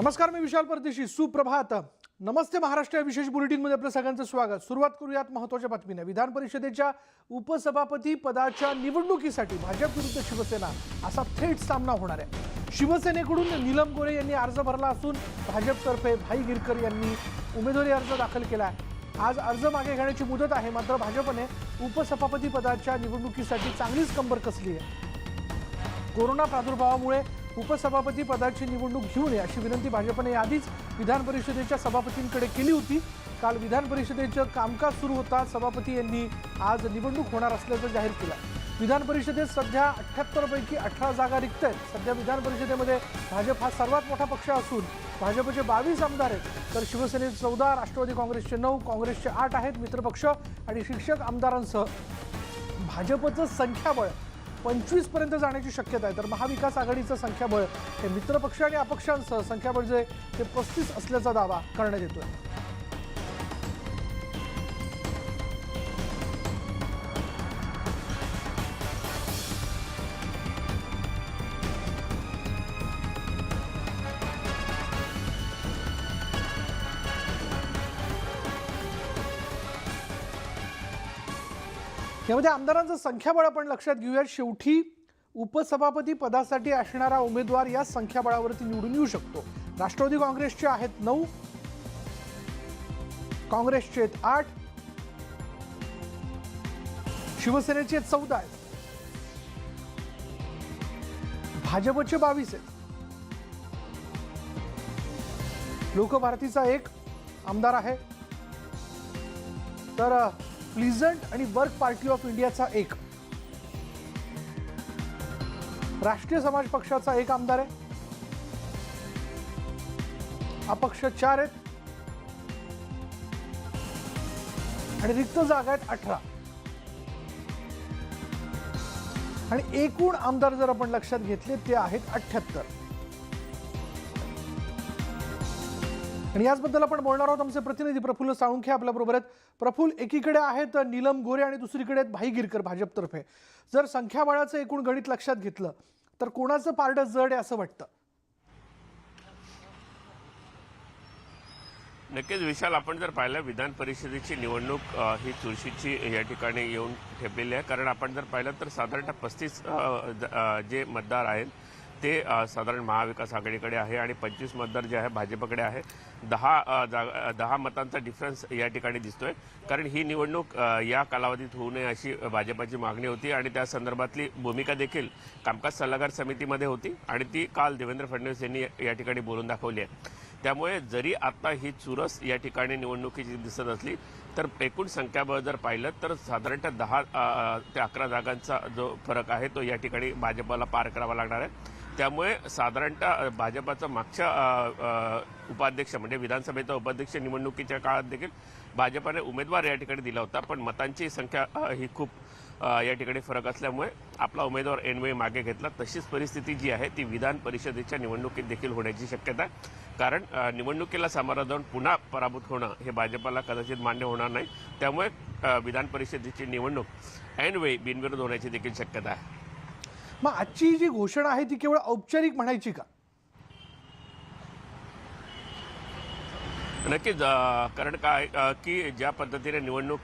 नमस्कार मी विशाल परदेशी सुप्रभात. नमस्ते महाराष्ट्र या विशेष बुलेटिनमध्ये आपलं सगळ्यांचं स्वागत. सुरुवात करूयात महत्त्वाच्या बातमीने. विधान परिषदेच्या उपसभापती पदाच्या निवडणुकीसाठी भाजप विरुद्ध शिवसेना असा थेट सामना होणार आहे. शिवसेनेकडून नीलम गोरे यांनी अर्ज भरला असून भाजपतर्फे भाई गिरकर यांनी उमेदवारी अर्ज दाखल केला आहे. आज अर्ज मागे घेण्याची मुदत आहे मात्र भाजपने उपसभापती पदाच्या निवडणुकीसाठी चांगलीच कंबर कसली आहे. कोरोना प्रादुर्भावामुळे उपसभापती पदाची निवडणूक घेऊ नये अशी विनंती भाजपने याआधीच विधान परिषदेच्या सभापतींकडे केली होती. काल विधान परिषदेचं कामकाज सुरू होता. सभापती यांनी आज निवडणूक होणार असल्याचं जाहीर केलं. विधान परिषदेत सध्या अठ्ठ्याहत्तरपैकी अठरा जागा रिक्त आहेत. सध्या विधान परिषदेमध्ये भाजप हा सर्वात मोठा पक्ष असून भाजपचे बावीस आमदार आहेत. तर शिवसेनेचे चौदा राष्ट्रवादी काँग्रेसचे नऊ काँग्रेसचे आठ आहेत मित्रपक्ष आणि शिक्षक आमदारांसह भाजपचं संख्याबळ पंचवीसपर्यंत जाण्याची शक्यता आहे. तर महाविकास आघाडीचं संख्याबळ हे मित्रपक्ष आणि अपक्षांसह संख्याबळ जे ते पस्तीस असल्याचा दावा करण्यात येतोय. यामध्ये आमदारांचं संख्याबळ आपण लक्षात घेऊया शेवटी उपसभापती पदासाठी असणारा उमेदवार या संख्याबळावरती निवडून येऊ शकतो. राष्ट्रवादी काँग्रेसचे आहेत नऊ काँग्रेसचे आहेत आठ शिवसेनेचे चौदा आहेत. भाजपचे बावीस आहेत. लोकभारतीचा एक आमदार आहे. तर प्लिझंट आणि वर्क पार्टी ऑफ इंडियाचा एक. राष्ट्रीय समाज पक्षाचा एक आमदार आहे. अपक्ष चार आहेत. आणि रिक्त जागा आहेत अठरा. आणि एकूण आमदार जर आपण लक्षात घेतले ते आहेत अठ्ठ्याहत्तर. आणि याचबद्दल आपण बोलणार आहोत. आमचे प्रतिनिधी प्रफुल्ल साळुंखे आपल्या बरोबर आहेत. प्रफुल्ल एकीकडे आहेत नीलम गोरे आणि दुसरीकडे आहेत भाई गिरकर भाजपतर्फे. जर संख्याबळाचं एकूण गणित लक्षात घेतलं तर कोणाचं पारडं जड आहे असं वाटतं? नक्कीच विशाल आपण जर पाहिलं विधान परिषदेची निवडणूक ही चुरशीची या ठिकाणी येऊन ठेपलेली आहे. कारण आपण जर पाहिलं तर साधारणतः पस्तीस जे मतदार आहेत ते साधारण महाविकास आघाडीकडे आहे आणि पंचवीस मतदार जे आहे भाजपकडे आहे. दहा जागा दहा मतांचा डिफरन्स या ठिकाणी दिसतोय. कारण ही निवडणूक या कालावधीत होऊ नये अशी भाजपाची मागणी होती आणि त्या संदर्भातली भूमिका देखील कामकाज सल्लागार समितीमध्ये होती आणि ती काल देवेंद्र फडणवीस यांनी या ठिकाणी बोलून दाखवली आहे. त्यामुळे जरी आता ही चुरस या ठिकाणी निवडणुकीची दिसत असली तर एकूण संख्याबळ जर पाहिलं तर साधारणतः दहा ते अकरा जागांचा जो फरक आहे तो या ठिकाणी भाजपला पार करावा लागणार आहे. त्यामुळे साधारणतः भाजपाचा मागच्या उपाध्यक्ष म्हणजे विधानसभेचा उपाध्यक्ष निवडणुकीच्या काळात देखील भाजपाने उमेदवार या ठिकाणी दिला होता. पण मतांची संख्या ही खूप या ठिकाणी फरक असल्यामुळे आपला उमेदवार एनवे मागे घेतला. तशीच परिस्थिती जी आहे ती विधान परिषदेच्या निवडणुकीत देखील होण्याची शक्यता आहे. कारण निवडणुकीला सामोरं जाऊन पुन्हा पराभूत होणं हे भाजपाला कदाचित मान्य होणार नाही. त्यामुळे विधान परिषदेची निवडणूक ऐनवेळी बिनविरोध होण्याची देखील शक्यता आहे. मग आजची जी घोषणा आहे ती केवळ औपचारिक म्हणायची का? नक्कीच कारण काय की ज्या पद्धतीने निवडणूक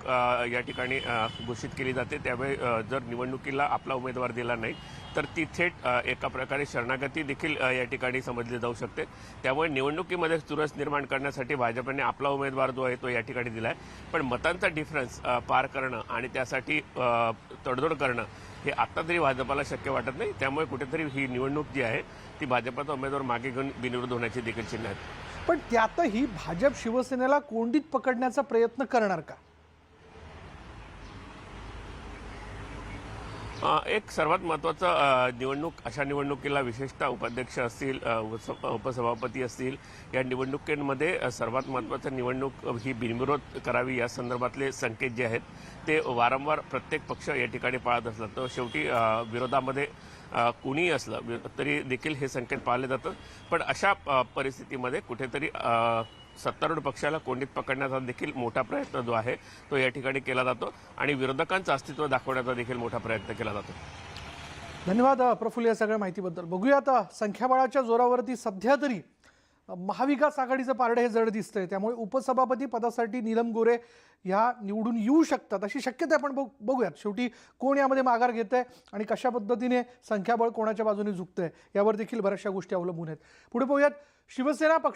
या ठिकाणी घोषित केली जाते त्यावेळी जर निवडणुकीला आपला उमेदवार दिला नाही तर ती थेट एका प्रकारे शरणागती देखील या ठिकाणी समजली जाऊ शकते. त्यामुळे निवडणुकीमध्ये चुरस निर्माण करण्यासाठी भाजपने आपला उमेदवार जो आहे तो या ठिकाणी दिला आहे पण मतांचा डिफरन्स पार करणं आणि त्यासाठी तडजोड करणं हे आता तरी भाजपाला शक्य वाटत नाही. त्यामुळे कुठेतरी ही निवडणूक जी आहे ती भाजपाचा उमेदवार मागे घेऊन बिनविरोध होण्याची देखील चिन्ह आहेत. पण त्यातही भाजप शिवसेनेला कोंडीत पकडण्याचा प्रयत्न करणार का? एक सर्वात महत्त्वाचं निवडणूक अशा निवडणुकीला विशेषतः उपाध्यक्ष असतील उपसभापती असतील या निवडणुकीमध्ये सर्वात महत्त्वाचं निवडणूक ही बिनविरोध करावी या संदर्भातले संकेत जे आहेत ते वारंवार प्रत्येक पक्ष या ठिकाणी पाळत असला. तर शेवटी विरोधामध्ये कुणीही असलं तरी देखील हे संकेत पाळले जातात. पण अशा परिस्थितीमध्ये कुठेतरी सत्तारूढ पक्षाला कोंडीत पकडण्याचा देखील मोठा प्रयत्न जो आहे तो या ठिकाणी केला जातो आणि विरोधकांचं अस्तित्व दाखवण्याचा देखील मोठा प्रयत्न केला जातो. धन्यवाद प्रफुल्ल या सगळ्या माहितीबद्दल. बघूया आता संख्याबळाच्या जोरावरती सध्या तरी महाविकास आघाडीचं पारडे हे जड दिसतंय. त्यामुळे उपसभापती पदासाठी नीलम गोरे ह्या निवडून येऊ शकतात अशी शक्यता आपण बघ बघूयात. शेवटी कोण यामध्ये माघार घेत आहे आणि कशा पद्धतीने संख्याबळ कोणाच्या बाजूने झुकतंय यावर देखील बऱ्याचशा गोष्टी अवलंबून आहेत. पुढे पाहूयात शिवसेना पक्ष